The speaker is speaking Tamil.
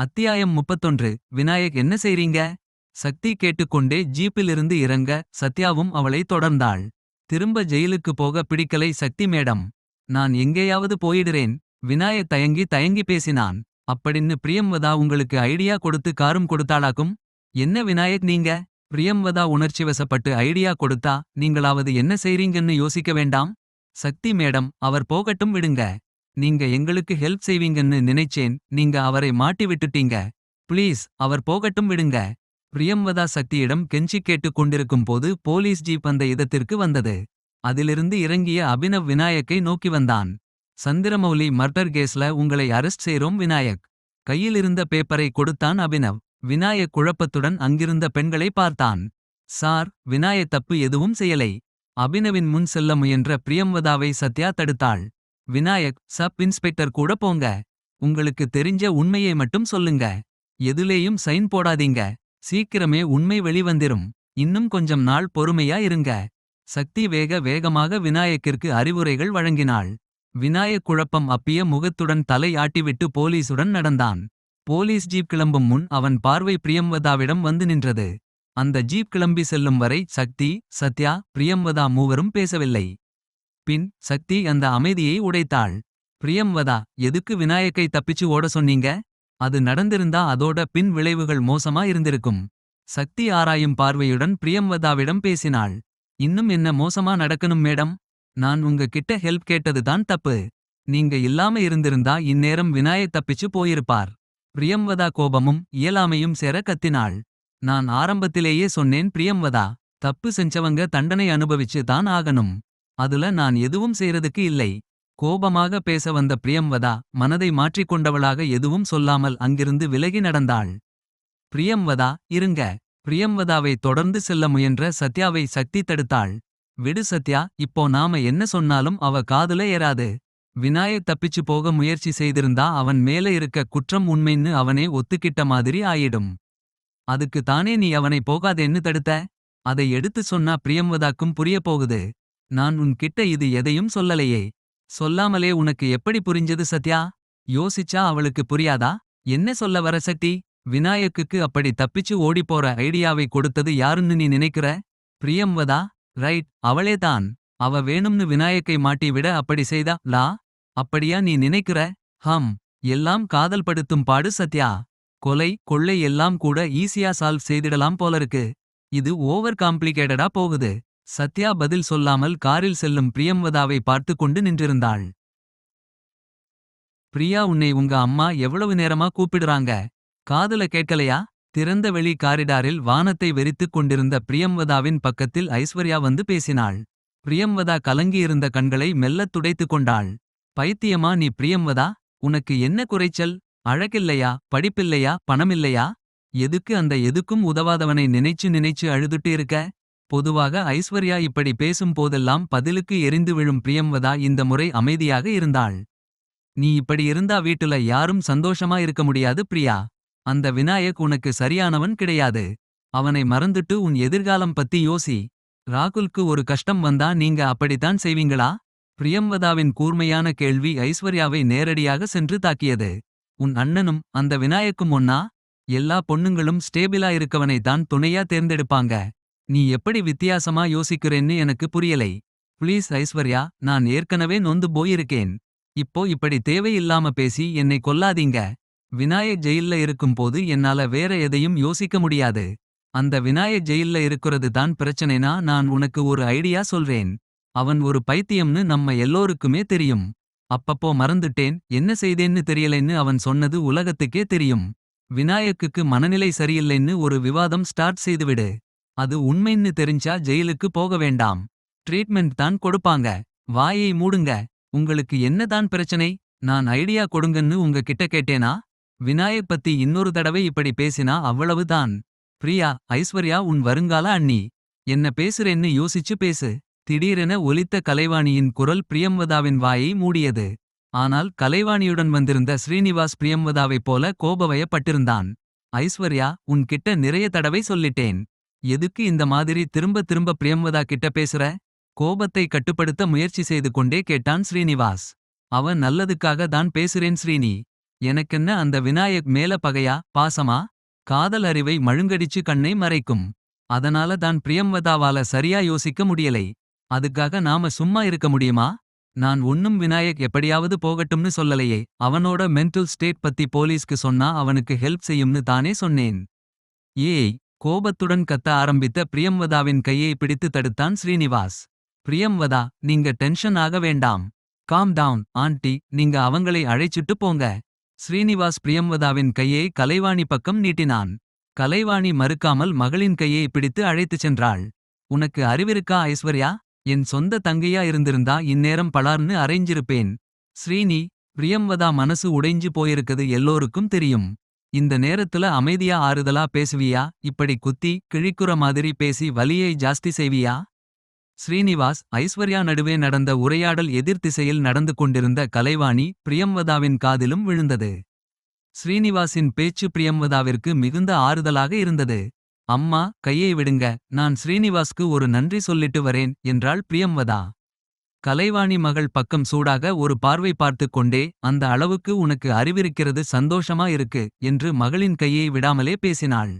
அத்தியாயம் முப்பத்தொன்று. விநாயக் என்ன செய்றீங்க? சக்தி கேட்டுக்கொண்டே ஜீப்பிலிருந்து இறங்க சத்யாவும் அவளை தொடர்ந்தாள். திரும்ப ஜெயிலுக்கு போக பிடிக்கலை சக்தி மேடம். நான் எங்கேயாவது போயிடுறேன். விநாயக் தயங்கி தயங்கி பேசினான். அப்படின்னு பிரியம்வதா உங்களுக்கு ஐடியா கொடுத்து காரும் கொடுத்தாளாக்கும்? என்ன விநாயக் நீங்க? பிரியம்வதா உணர்ச்சிவசப்பட்டு ஐடியா கொடுத்தா நீங்களாவது என்ன செய்றீங்கன்னு யோசிக்க வேண்டாம்? சக்தி மேடம் அவர் போகட்டும் விடுங்க. நீங்க எங்களுக்கு ஹெல்ப் செய்வீங்கன்னு நினைச்சேன் நீங்க அவரை மாட்டி விட்டுட்டீங்க. ப்ளீஸ் அவர் போகட்டும் விடுங்க. பிரியம்வதா சக்தியிடம் கெஞ்சி கேட்டுக் கொண்டிருக்கும் போது போலீஸ் ஜீப் அந்த இதத்திற்கு வந்தது. அதிலிருந்து இறங்கிய அபினவ் விநாயக்கை நோக்கி வந்தான். சந்திரமௌலி மர்டர் கேஸ்ல உங்களை அரெஸ்ட் செய்றோம் விநாயக். கையிலிருந்த பேப்பரை கொடுத்தான் அபினவ். விநாயக் குழப்பத்துடன் அங்கிருந்த பெண்களை பார்த்தான். சார் விநாயக் தப்பு எதுவும் செய்யலை. அபினவின் முன் செல்ல முயன்ற பிரியம்வதாவை சத்யா தடுத்தாள். விநாயக் சப் இன்ஸ்பெக்டர் கூட போங்க. உங்களுக்கு தெரிஞ்ச உண்மையை மட்டும் சொல்லுங்க. எதுலேயும் சைன் போடாதீங்க. சீக்கிரமே உண்மை வெளிவந்திரும். இன்னும் கொஞ்சம் நாள் பொறுமையா இருங்க. சக்தி வேக வேகமாக விநாயக்கிற்கு அறிவுரைகள் வழங்கினாள். விநாயக் குழப்பம் அப்பிய முகத்துடன் தலை ஆட்டிவிட்டு போலீசுடன் நடந்தான். போலீஸ் ஜீப் கிளம்பும் முன் அவன் பார்வை பிரியம்வதாவிடம் வந்து நின்றது. அந்த ஜீப் கிளம்பி செல்லும் வரை சக்தி சத்யா பிரியம்வதா மூவரும் பேசவில்லை. பின் சக்தி அந்த அமைதியை உடைத்தாள். பிரியம்வதா எதுக்கு விநாயக்கை தப்பிச்சு ஓட சொன்னீங்க? அது நடந்திருந்தா அதோட பின் விளைவுகள் மோசமா இருந்திருக்கும். சக்தி ஆராயும் பார்வையுடன் பிரியம்வதாவிடம் பேசினாள். இன்னும் என்ன மோசமா நடக்கணும் மேடம்? நான் உங்க கிட்ட ஹெல்ப் கேட்டதுதான் தப்பு. நீங்க இல்லாம இருந்திருந்தா இந்நேரம் விநாயக் தப்பிச்சு போயிருப்பார். பிரியம்வதா கோபமும் இயலாமையும் சேர கத்தினாள். நான் ஆரம்பத்திலேயே சொன்னேன் பிரியம்வதா தப்பு செஞ்சவங்க தண்டனை அனுபவிச்சு தான் ஆகணும். அதுல நான் எதுவும் செய்யறதுக்கு இல்லை. கோபமாக பேச வந்த பிரியம்வதா மனதை மாற்றிக்கொண்டவளாக எதுவும் சொல்லாமல் அங்கிருந்து விலகி நடந்தாள். பிரியம்வதா இருங்க. பிரியம்வதாவை தொடர்ந்து செல்ல முயன்ற சத்யாவை சக்தி தடுத்தாள். விடு சத்யா இப்போ நாம என்ன சொன்னாலும் அவ காதுல ஏறாது. விநாயக் தப்பிச்சு போக முயற்சி செய்திருந்தா அவன் மேல இருக்க குற்றம் உண்மைன்னு அவனே ஒத்துக்கிட்ட மாதிரி ஆயிடும். அதுக்கு தானே நீ அவனை போகாதேன்னு தடுத்த? அதை எடுத்து சொன்னா பிரியம்வதாக்கும் புரியப் போகுது. நான் உன் கிட்ட இது எதையும் சொல்லலையே. சொல்லாமலே உனக்கு எப்படி புரிஞ்சது சத்யா? யோசிச்சா அவளுக்கு புரியாதா? என்ன சொல்ல வர சக்தி? விநாயக்குக்கு அப்படி தப்பிச்சு ஓடிப்போற ஐடியாவை கொடுத்தது யாருன்னு நீ நினைக்கிற? பிரியம்வதா? ரைட் அவளேதான் அவ வேணும்னு விநாயக்கை மாட்டி விட அப்படி செய்தா? லா அப்படியா நீ நினைக்கிற? ஹம் எல்லாம் காதல் படுத்தும் பாடு சத்யா. கொலை கொள்ளை எல்லாம் கூட ஈஸியா சால்வ் செய்திடலாம் போலருக்கு இது ஓவர் காம்ப்ளிகேட்டடா போகுது. சத்யா பதில் சொல்லாமல் காரில் செல்லும் பிரியம்வதாவை பார்த்து கொண்டு நின்றிருந்தாள். பிரியா உன்னை உங்க அம்மா எவ்வளவு நேரமா கூப்பிடுறாங்க? காதுல கேட்கலையா? திறந்த வெளி காரிடாரில் வானத்தை வெறித்துக் கொண்டிருந்த பிரியம்வதாவின் பக்கத்தில் ஐஸ்வர்யா வந்து பேசினாள். பிரியம்வதா கலங்கியிருந்த கண்களை மெல்லத் துடைத்துக் கொண்டாள். பைத்தியமா நீ பிரியம்வதா? உனக்கு என்ன குறைச்சல்? அழகில்லையா? படிப்பில்லையா? பணமில்லையா? எதுக்கு அந்த எதுக்கும் உதவாதவனை நினைச்சு நினைச்சு அழுதுட்டு இருக்க? பொதுவாக ஐஸ்வர்யா இப்படி பேசும் போதெல்லாம் பதிலுக்கு எரிந்து விழும் பிரியம்வதா இந்த முறை அமைதியாக இருந்தாள். நீ இப்படி இருந்தா வீட்டுல யாரும் சந்தோஷமா இருக்க முடியாது பிரியா. அந்த விநாயக் உனக்கு சரியானவன் கிடையாது. அவனை மறந்துட்டு உன் எதிர்காலம் பத்தி யோசி. ராகுல்க்கு ஒரு கஷ்டம் வந்தா நீங்க அப்படித்தான் செய்வீங்களா? பிரியம்வதாவின் கூர்மையான கேள்வி ஐஸ்வர்யாவை நேரடியாக சென்று தாக்கியது. உன் அண்ணனும் அந்த விநாயக்கும் ஒன்னா எல்லா பொண்ணுங்களும் ஸ்டேபிளா இருக்கவனை தான் துணையா தேர்ந்தெடுப்பாங்க. நீ எப்படி வித்தியாசமா யோசிக்கிறேன்னு எனக்கு புரியலை. ப்ளீஸ் ஐஸ்வர்யா நான் ஏற்கனவே நொந்து போயிருக்கேன். இப்போ இப்படி தேவையில்லாம பேசி என்னை கொல்லாதீங்க. விநாயக் ஜெயில்ல இருக்கும்போது என்னால வேற எதையும் யோசிக்க முடியாது. அந்த விநாயக் ஜெயில்ல இருக்கிறது தான் பிரச்சனைனா நான் உனக்கு ஒரு ஐடியா சொல்றேன். அவன் ஒரு பைத்தியம்னு நம்ம எல்லோருக்குமே தெரியும். அப்பப்போ மறந்துட்டேன் என்ன செய்தேன்னு தெரியலைன்னு அவன் சொன்னது உலகத்துக்கே தெரியும். விநாயக்குக்கு மனநிலை சரியில்லைன்னு ஒரு விவாதம் ஸ்டார்ட் செய்துவிடு. அது உண்மைன்னு தெரிஞ்சா ஜெயிலுக்கு போக வேண்டாம். ட்ரீட்மெண்ட் தான் கொடுப்பாங்க. வாயை மூடுங்க. உங்களுக்கு என்னதான் பிரச்சனை? நான் ஐடியா கொடுங்கன்னு உங்க கிட்ட கேட்டேனா? விநாயக் பத்தி இன்னொரு தடவை இப்படி பேசினா அவ்வளவுதான். பிரியா ஐஸ்வர்யா உன் வருங்கால அண்ணி. என்ன பேசுறேன்னு யோசிச்சு பேசு. திடீரென ஒலித்த கலைவாணியின் குரல் பிரியம்வதாவின் வாயை மூடியது. ஆனால் கலைவாணியுடன் வந்திருந்த ஸ்ரீனிவாஸ் பிரியம்வதாவைப் போல கோபவயப்பட்டிருந்தான். ஐஸ்வர்யா உன்கிட்ட நிறைய தடவை சொல்லிட்டேன். எதுக்கு இந்த மாதிரி திரும்ப திரும்ப பிரியம்வதா கிட்ட பேசுற? கோபத்தை கட்டுப்படுத்த முயற்சி செய்து கொண்டே கேட்டான் ஸ்ரீனிவாஸ். அவன் நல்லதுக்காக தான் பேசுறேன் ஸ்ரீனி. எனக்கென்ன அந்த விநாயக் மேல பகையா பாசமா? காதல் அறிவை மழுங்கடிச்சு கண்ணை மறைக்கும். அதனால தான் பிரியம்வதாவால சரியா யோசிக்க முடியலை. அதுக்காக நாம சும்மா இருக்க முடியுமா? நான் ஒன்னும் விநாயக் எப்படியாவது போகட்டும்னு சொல்லலையே. அவனோட மென்டல் ஸ்டேட் பத்தி போலீஸ்க்கு சொன்னா அவனுக்கு ஹெல்ப் செய்யும்னு தானே சொன்னேன். ஏய் கோபத்துடன் கத்த ஆரம்பித்த பிரியம்வதாவின் கையை பிடித்து தடுத்தான் ஸ்ரீனிவாஸ். பிரியம்வதா நீங்க டென்ஷன் ஆக வேண்டாம். காம் டவுன் ஆண்டி நீங்க அவங்களை அழைச்சிட்டு போங்க. ஸ்ரீனிவாஸ் பிரியம்வதாவின் கையை கலைவாணி பக்கம் நீட்டினான். கலைவாணி மறுக்காமல் மகளின் கையை பிடித்து அழைத்துச் சென்றாள். உனக்கு அறிவிருக்கா ஐஸ்வர்யா? என் சொந்த தங்கையா இருந்திருந்தா இந்நேரம் பலார்னு அரைஞ்சிருப்பேன் ஸ்ரீனி பிரியம்வதா மனசு உடைஞ்சு போயிருக்கது எல்லோருக்கும் தெரியும். இந்த நேரத்துல அமைதியா ஆறுதலா பேசுவியா? இப்படி குத்தி கிழிக்குற மாதிரி பேசி வலியை ஜாஸ்தி செய்வியா? ஸ்ரீனிவாஸ் ஐஸ்வர்யா நடுவே நடந்த உரையாடல் எதிர் திசையில் நடந்து கொண்டிருந்த கலைவாணி பிரியம்வதாவின் காதிலும் விழுந்தது. ஸ்ரீனிவாசின் பேச்சு பிரியம்வதாவிற்கு மிகுந்த ஆறுதலாக இருந்தது. அம்மா கையை விடுங்க. நான் ஸ்ரீனிவாஸ்க்கு ஒரு நன்றி சொல்லிட்டு வரேன் என்றாள் பிரியம்வதா. கலைவாணி மகள் பக்கம் சூடாக ஒரு பார்வை பார்த்துக் கொண்டே அந்த அளவுக்கு உனக்கு அறிவிருக்கிறது சந்தோஷமா இருக்கு என்று மகளின் கையை விடாமலே பேசினாள்.